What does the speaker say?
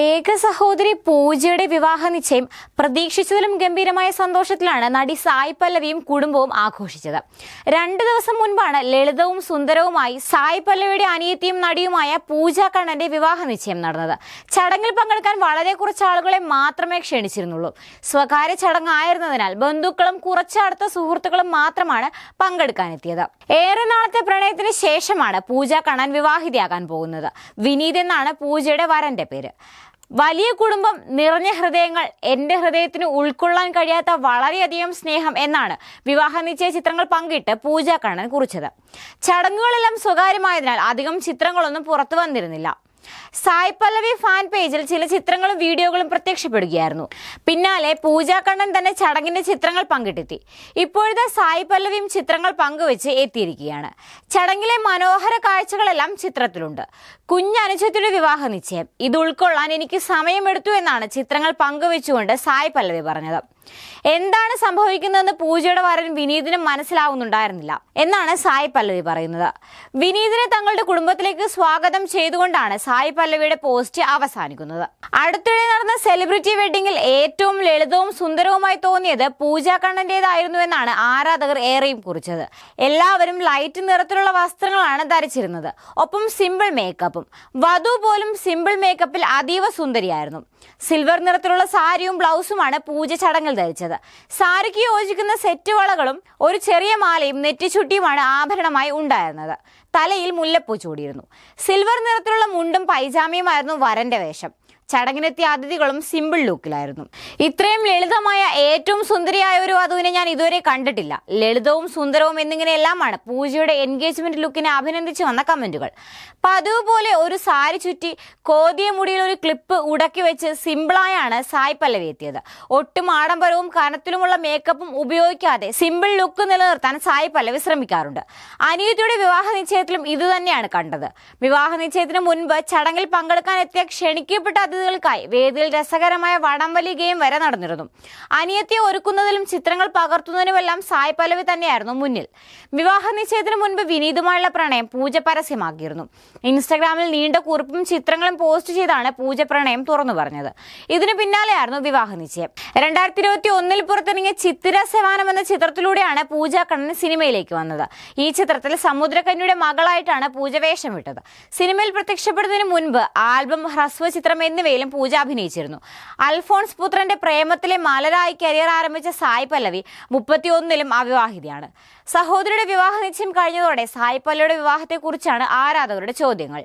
ഏക സഹോദരി പൂജയുടെ വിവാഹ നിശ്ചയം പ്രതീക്ഷിച്ചതിലും ഗംഭീരമായ സന്തോഷത്തിലാണ് നടി സായ് പല്ലവിയും കുടുംബവും ആഘോഷിച്ചത്. രണ്ടു ദിവസം മുൻപാണ് ലളിതവും സുന്ദരവുമായി സായ് പല്ലവിയുടെ അനിയത്തിയും നടിയുമായ പൂജ കണ്ണന്റെ വിവാഹ നിശ്ചയം നടന്നത്. ചടങ്ങിൽ പങ്കെടുക്കാൻ വളരെ കുറച്ച് ആളുകളെ മാത്രമേ ക്ഷണിച്ചിരുന്നുള്ളൂ. സ്വകാര്യ ചടങ്ങായിരുന്നതിനാൽ ബന്ധുക്കളും കുറച്ചടുത്ത സുഹൃത്തുക്കളും മാത്രമാണ് പങ്കെടുക്കാനെത്തിയത്. ഏറെ നാളത്തെ പ്രണയത്തിന് ശേഷമാണ് പൂജ കണ്ണൻ വിവാഹിതയാകാൻ പോകുന്നത്. വിനീത് എന്നാണ് പൂജയുടെ വരന്റെ പേര്. വലിയ കുടുംബം നിറഞ്ഞ ഹൃദയങ്ങൾ എന്റെ ഹൃദയത്തിന് ഉൾക്കൊള്ളാൻ കഴിയാത്ത വളരെയധികം സ്നേഹം എന്നാണ് വിവാഹ നിശ്ചയ ചിത്രങ്ങൾ പങ്കിട്ട് പൂജ കണ്ണൻ കുറിച്ചത്. ചടങ്ങുകളെല്ലാം സ്വകാര്യമായതിനാൽ അധികം ചിത്രങ്ങളൊന്നും പുറത്തു വന്നിരുന്നില്ല. സായ് പല്ലവി ഫാൻ പേജിൽ ചില ചിത്രങ്ങളും വീഡിയോകളും പ്രത്യക്ഷപ്പെടുകയായിരുന്നു. പിന്നാലെ പൂജ കണ്ണൻ തന്നെ ചടങ്ങിന്റെ ചിത്രങ്ങൾ പങ്കിട്ടെത്തി. ഇപ്പോഴത്തെ സായ് പല്ലവിയും ചിത്രങ്ങൾ പങ്കുവെച്ച് എത്തിയിരിക്കുകയാണ്. ചടങ്ങിലെ മനോഹര കാഴ്ചകളെല്ലാം ചിത്രത്തിലുണ്ട്. കുഞ്ഞനുജത്തിയുടെ വിവാഹ നിശ്ചയം. ഇത് ഉൾക്കൊള്ളാൻ എനിക്ക് സമയമെടുത്തു എന്നാണ് ചിത്രങ്ങൾ പങ്കുവെച്ചുകൊണ്ട് സായ് പല്ലവി പറഞ്ഞത്. എന്താണ് സംഭവിക്കുന്നതെന്ന് പൂജയുടെ വരൻ വിനീതിന് മനസ്സിലാവുന്നുണ്ടായിരുന്നില്ല. എന്നാണ് സായ് പല്ലവി പറയുന്നത്. വിനീതിനെ തങ്ങളുടെ കുടുംബത്തിലേക്ക് സ്വാഗതം ചെയ്തുകൊണ്ടാണ് സായ് പല്ലവിയുടെ പോസ്റ്റ് അവസാനിക്കുന്നത്. അടുത്തിടെ നടന്ന സെലിബ്രിറ്റി വെഡിങ്ങിൽ ഏറ്റവും ലളിതവും സുന്ദരവുമായി തോന്നിയത് പൂജ കണ്ണന്റേതായിരുന്നു എന്നാണ് ആരാധകർ ഏറെയും കുറിച്ചത്. എല്ലാവരും ലൈറ്റ് നിറത്തിലുള്ള വസ്ത്രങ്ങളാണ് ധരിച്ചിരുന്നത്. ഒപ്പം സിമ്പിൾ മേക്കപ്പും. വധു പോലും സിമ്പിൾ മേക്കപ്പിൽ അതീവ സുന്ദരിയായിരുന്നു. സിൽവർ നിറത്തിലുള്ള സാരിയും ബ്ലൗസുമാണ് പൂജ ചടങ്ങിൽ ധരിച്ചത് സാരിക്ക് യോജിക്കുന്ന സെറ്റ് വളകളും ഒരു ചെറിയ മാലയും നെറ്റിച്ചുട്ടിയുമാണ് ആഭരണമായി ഉണ്ടായിരുന്നത്. തലയിൽ മുല്ലപ്പൂ ചൂടിയിരുന്നു. സിൽവർ നിറത്തിലുള്ള മുണ്ടും പൈജാമയുമായിരുന്നു വരന്റെ വേഷം. ചടങ്ങിനെത്തിയ അതിഥികളും സിമ്പിൾ ലുക്കിലായിരുന്നു ഇത്രയും ലളിതമായ ഏറ്റവും സുന്ദരിയായ ഒരു വധുവിനെ ഞാൻ ഇതുവരെ കണ്ടിട്ടില്ല. ലളിതവും സുന്ദരവും എന്നിങ്ങനെയെല്ലാമാണ് പൂജയുടെ എൻഗേജ്മെന്റ് ലുക്കിനെ അഭിനന്ദിച്ചു വന്ന കമന്റുകൾ. പതിവ് പോലെ ഒരു സാരി ചുറ്റി കോതിയ മുടിയിൽ ഒരു ക്ലിപ്പ് ഉടക്കി വെച്ച് സിമ്പിളായാണ് സായ് പല്ലവി എത്തിയത്. ഒട്ടും ആഡംബരവും കനത്തിലുമുള്ള മേക്കപ്പും ഉപയോഗിക്കാതെ സിമ്പിൾ ലുക്ക് നിലനിർത്താൻ സായ് പല്ലവി ശ്രമിക്കാറുണ്ട്. അനിയത്തിയുടെ വിവാഹ നിശ്ചയത്തിലും ഇതുതന്നെയാണ് കണ്ടത്. വിവാഹ നിശ്ചയത്തിന് മുൻപ് ചടങ്ങിൽ പങ്കെടുക്കാൻ എത്തിയ ക്ഷണിക്കപ്പെട്ട അതിഥികൾക്കായി വേദിയിൽ രസകരമായ വടംവലി ഗെയിം വരെ നടന്നിരുന്നു. അനിയത്തിയെ ഒരുക്കുന്നതിലും ചിത്രങ്ങൾ പകർത്തുന്നതിനുമെല്ലാം സായ് പല്ലവി തന്നെയായിരുന്നു മുന്നിൽ. വിവാഹ നിശ്ചയത്തിന് മുൻപ് വിനീതുമായുള്ള പ്രണയം പൂജ പരസ്യമാക്കിയിരുന്നു. ഇൻസ്റ്റഗ്രാമിൽ നീണ്ട കുറിപ്പും ചിത്രങ്ങളും പോസ്റ്റ് ചെയ്താണ് പൂജ പ്രണയം തുറന്നു പറഞ്ഞത്. ഇതിനു പിന്നാലെയായിരുന്നു വിവാഹ നിശ്ചയം രണ്ടായിരത്തി ഇരുപത്തി ഒന്നിൽ പുറത്തിറങ്ങിയ ചിത്തിര സേവാനം എന്ന ചിത്രത്തിലൂടെയാണ് പൂജ കണ്ണൻ സിനിമയിലേക്ക് വന്നത്. ഈ ചിത്രത്തിൽ സമുദ്രകന്യയുടെ മകളായിട്ടാണ് പൂജ വേഷം വിട്ടത് സിനിമയിൽ പ്രത്യക്ഷപ്പെടുന്നതിന് മുൻപ് ആൽബം ഹ്രസ്വ ചിത്രം എന്നിവയിലും പൂജ അഭിനയിച്ചിരുന്നു. അൽഫോൺസ് പുത്രന്റെ പ്രേമത്തിലെ മലരായി കരിയർ ആരംഭിച്ച സായ് പല്ലവി മുപ്പത്തിയൊന്നിലും അവിവാഹിതയാണ്. സഹോദരിയുടെ വിവാഹ നിശ്ചയം കഴിഞ്ഞതോടെ സായ് പല്ലവിയുടെ വിവാഹത്തെക്കുറിച്ചാണ് ആരാധകരുടെ ചോദ്യങ്ങൾ.